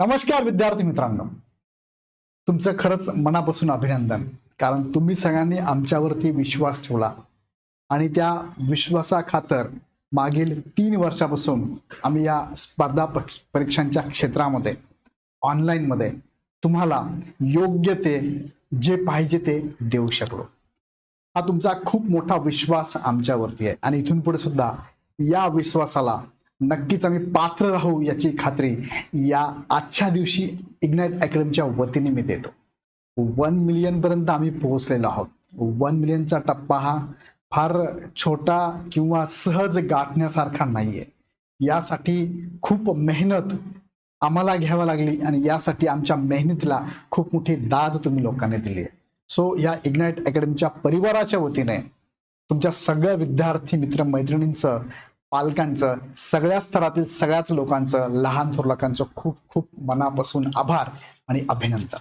नमस्कार विद्यार्थी मित्रांनो. तुमचं खरंच मनापासून अभिनंदन. कारण तुम्ही सगळ्यांनी आमच्यावरती विश्वास ठेवला. आणि त्या विश्वासाखातर मागील तीन वर्षापासून आम्ही या स्पर्धा परीक्षांच्या क्षेत्रामध्ये ऑनलाईनमध्ये तुम्हाला योग्य ते जे पाहिजे ते देऊ शकलो. हा तुमचा खूप मोठा विश्वास आमच्यावरती आहे. आणि इथून पुढे सुद्धा या विश्वासाला नक्कीच आम्ही पात्र राहू याची खात्री या आजच्या दिवशी इग्नाइट अकॅडमीच्या वतीने मी देतो. वन मिलियन पर्यंत आम्ही पोहोचलेलो आहोत. वन मिलियनचा टप्पा हा फार छोटा किंवा सहज गाठण्यासारखा नाहीये. यासाठी खूप मेहनत आम्हाला घ्यावा लागली आणि यासाठी आमच्या मेहनतीला खूप मोठी दाद तुम्ही लोकांनी दिली आहे. सो या इग्नाइट अकॅडमीच्या परिवाराच्या वतीने तुमच्या सगळ्या विद्यार्थी मित्र मैत्रिणींचं पालकांचं सगळ्या स्तरातील सगळ्याच लोकांचं लहान थोरलोकांचं खूप खूप मनापासून आभार आणि अभिनंदन.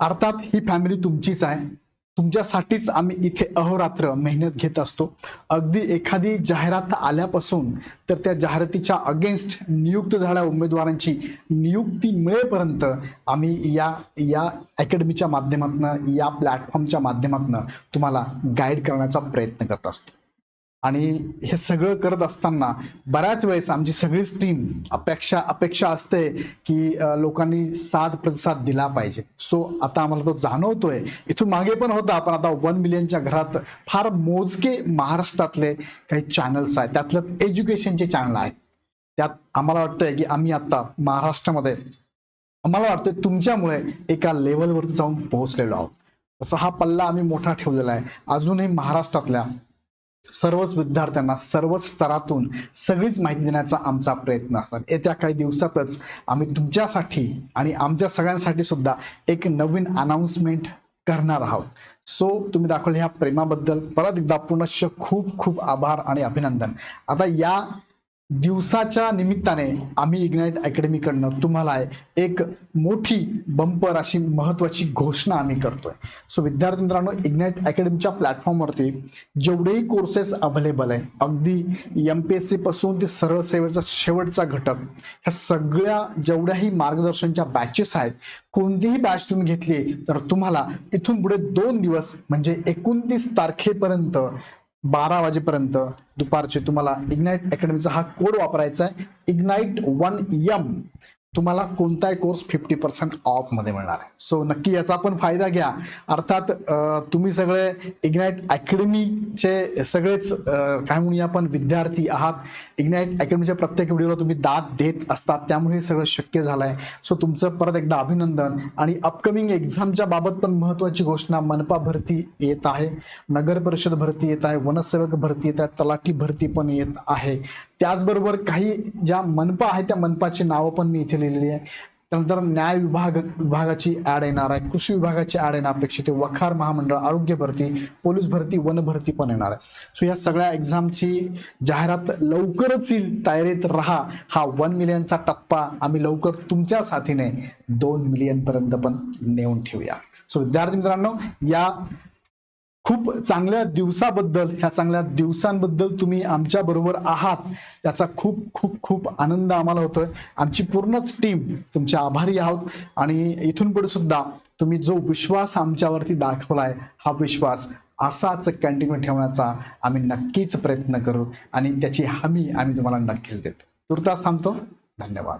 अर्थात ही फॅमिली तुमचीच आहे. तुमच्यासाठीच आम्ही इथे अहोरात्र मेहनत घेत असतो. अगदी एखादी जाहिरात आल्यापासून तर त्या जाहिरातीच्या अगेन्स्ट नियुक्त झाल्या उमेदवारांची नियुक्ती मिळेपर्यंत आम्ही या या अकॅडमीच्या माध्यमातून या प्लॅटफॉर्मच्या माध्यमातून तुम्हाला गाईड करण्याचा प्रयत्न करत असतो. आणि हे सगळं करत असताना बऱ्याच वेळेस आमची सगळीच टीम अपेक्षा अपेक्षा असते की लोकांनी साथ प्रतिसाद दिला पाहिजे. सो आता आम्हाला तो जाणवतोय. इथून मागे पण होता पण आता वन मिलियनच्या घरात फार मोजके महाराष्ट्रातले काही चॅनल्स आहेत. त्यातलं एज्युकेशनचे चॅनल आहेत त्यात आम्हाला वाटतंय की आम्ही आता महाराष्ट्रामध्ये आम्हाला वाटतं तुमच्यामुळे एका लेवलवरती जाऊन पोहोचलेलो आहोत. तसा हा पल्ला आम्ही मोठा ठेवलेला आहे. अजूनही महाराष्ट्रातल्या सर्वच विद्यार्थ्यांना सर्वच स्तरातून सगळीच माहिती देण्याचा आमचा प्रयत्न असणार येत्या काही दिवसातच आम्ही तुमच्यासाठी आणि आमच्या सगळ्यांसाठी सुद्धा एक नवीन अनाउन्समेंट करणार आहोत. सो तुम्ही दाखवले ह्या प्रेमाबद्दल परत एकदा पुनश्च खूप खूप आभार आणि अभिनंदन. आता या दिवसाच्या निमित्ताने आम्ही इग्नाइट अकॅडमीकडनं तुम्हाला एक मोठी बंपर अशी महत्वाची घोषणा आम्ही करतोय. सो विद्यार्थी मित्रांनो इग्नाइट अकॅडमीच्या प्लॅटफॉर्मवरती जेवढेही कोर्सेस अवेलेबल आहे अगदी एम पी एस सी पासून ते सरळ सेवेचा शेवटचा घटक ह्या सगळ्या जेवढ्याही मार्गदर्शनच्या बॅचेस आहेत कोणतीही बॅच तुम्ही घेतली तर तुम्हाला इथून पुढे दोन दिवस म्हणजे एकोणतीस तारखेपर्यंत बारा वाजेपर्यंत दुपारचे तुम्हाला इग्नाइट अकॅडमीचा हा कोड वापरायचा आहे. इग्नाइट वन यम तुम्हाला कोणताही कोर्स फिफ्टी पर्सेंट ऑफमध्ये मिळणार आहे. सो नक्की याचा पण फायदा घ्या. अर्थात तुम्ही सगळे इग्नाईट अकॅडमीचे सगळेच काय म्हणूया आपण विद्यार्थी आहात. इग्नाईट अकॅडमीच्या प्रत्येक व्हिडिओला तुम्ही दाद देत असतात. त्यामुळे हे सगळं शक्य झालंय. सो तुमचं परत एकदा अभिनंदन. आणि अपकमिंग एक्झामच्या बाबत पण महत्त्वाची घोषणा मनपा भरती येत आहे. नगर परिषद भरती येत आहे. वनसेवक भरती येत आहे तलाठी भरती पण येत आहे. त्याचबरोबर काही ज्या मनपा आहे त्या मनपाची नावं पण मी इथे लिहिलेली आहे. त्यानंतर न्याय विभाग विभागाची ऍड येणार आहे. कृषी विभागाची ऍड येणं अपेक्षित आहे. वखार महामंडळ आरोग्य भरती पोलीस भरती वन भरती पण येणार आहे. सो या सगळ्या एक्झामची जाहिरात लवकरच येईल. तयारीत राहा. हा वन मिलियनचा टप्पा आम्ही लवकर तुमच्या साथीने दोन मिलियन पर्यंत पण नेऊन ठेवूया. सो विद्यार्थी मित्रांनो या खूप चांगल्या दिवसाबद्दल ह्या चांगल्या दिवसांबद्दल तुम्ही आमच्या बरोबर आहात याचा खूप खूप खूप आनंद आम्हाला होतोय. आमची पूर्णच टीम तुमचे आभारी आहोत आणि इथून पुढे सुद्धा तुम्ही जो विश्वास आमच्यावरती दाखवलाय हा विश्वास असाच कंटिन्यू ठेवण्याचा आम्ही नक्कीच प्रयत्न करू आणि त्याची हमी आम्ही तुम्हाला नक्कीच देतो. तुर्तास थांबतो. धन्यवाद.